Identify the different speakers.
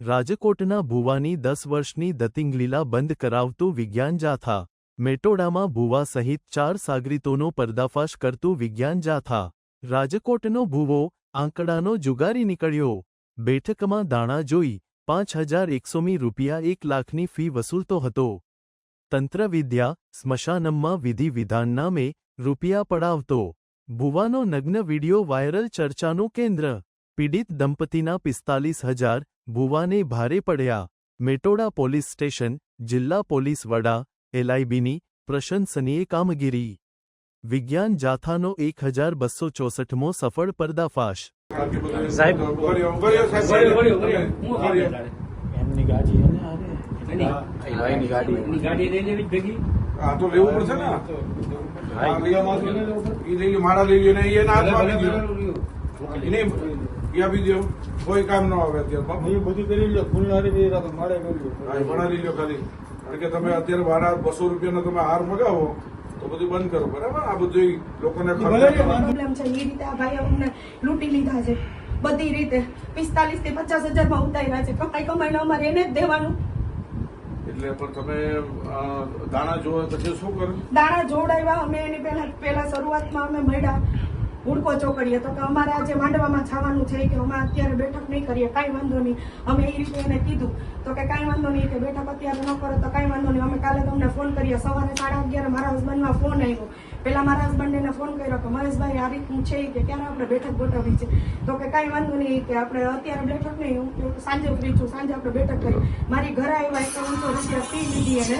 Speaker 1: રાજકોટના ભુવાની દસ વર્ષની દતિંગલીલા બંધ કરાવતું વિજ્ઞાન જાથા. મેટોડામાં ભુવા સહિત ચાર સાગરીતોનો પર્દાફાશ કરતું વિજ્ઞાન જાથા. રાજકોટનો ભુવો આંકડાનો જુગારી નીકળ્યો. બેઠકમાં દાણા જોઈ પાંચ હજાર એકસોમી રૂપિયા એક લાખની ફી વસૂલતો હતો. તંત્રવિદ્યા સ્મશાનમમાં વિધિ વિધાન નામે રૂપિયા પડાવતો. ભુવાનો નગ્ન વિડિયો વાયરલ ચર્ચાનું કેન્દ્ર પીડિત દંપતીના પિસ્તાલીસ હજાર ભુવાને ભારે પડ્યા મેટોડા પોલીસ સ્ટેશન જિલ્લા પોલીસ વડા એલઆઈબીની પ્રશંસનીય કામગીરી વિજ્ઞાન જાથાનો એક હજાર બસો ચોસઠમો સફળ પર્દાફાશ
Speaker 2: સાહેબ.
Speaker 3: વર્યો, વર્યો સાહેબ.
Speaker 2: વળ્યો, વળ્યો, વળ્યો. હું આવી તારે.
Speaker 4: એમની ગાડી છે ને આને.
Speaker 2: એની-
Speaker 4: આ ભાઈની ગાડી.
Speaker 2: એની ગાડી લઈ લેવી જ ભેગી
Speaker 3: આ તો લેવું પડશે ને આ લઈ લો, ઈ લઈ લો, મારા લઈ લો ને એના આપી દો કોઈ કામ ન આવે અત્યારે
Speaker 4: એ બધું કરી લો ફૂલહારી બી મારે કરી
Speaker 3: એ લો ખાલી. કારણ કે તમે અત્યારે મારા બસો રૂપિયાનો તમે હાર મગાવો તો બધું બંધ કરો બરાબર? આ બધું લોકોને
Speaker 5: પ્રોબ્લેમ છે એ રીતે આ ભાઈ અમને લૂંટી લીધા છે. બધી રીતે. પિસ્તાલીસથી પચાસ હજારમાં ઉતાર્યા છે. કમાઈ કમાઈને અમારે એને જ દેવાનું.
Speaker 3: એટલે પણ તમે દાણા જોવા પછી શું કરો
Speaker 5: દાણા જોડાવ્યા અમે એની પહેલા પહેલા શરૂઆતમાં અમે મળ્યા. હુડકો ચોકડીએ તો કે અમારે આજે માંડવામાં છાવાનું છે કે અમે અત્યારે બેઠક નહીં કરીએ, કાંઈ વાંધો નહીં. અમે એ રીતે એને કીધું. તો કે કાંઈ વાંધો નહીં કે બેઠક અત્યારે ન કરો તો કાંઈ વાંધો નહીં. અમે કાલે તમને ફોન કરીએ. સવારે સાડા અગિયારે મારા હસબન્ડમાં ફોન આવ્યો. પેલા મારા હસબન્ડ એને ફોન કર્યો કે, મહેશભાઈ, આ રીતનું છે કે ક્યારે આપણે બેઠક ગોઠવવી છે? તો કે કાંઈ વાંધો નહીં કે આપણે અત્યારે બેઠક નહીં. હું સાંજે ફ્રી છું. સાંજે આપણે બેઠક કરી મારી ઘરે આવ્યા એકાવનસો રૂપિયા પી લીધી એને.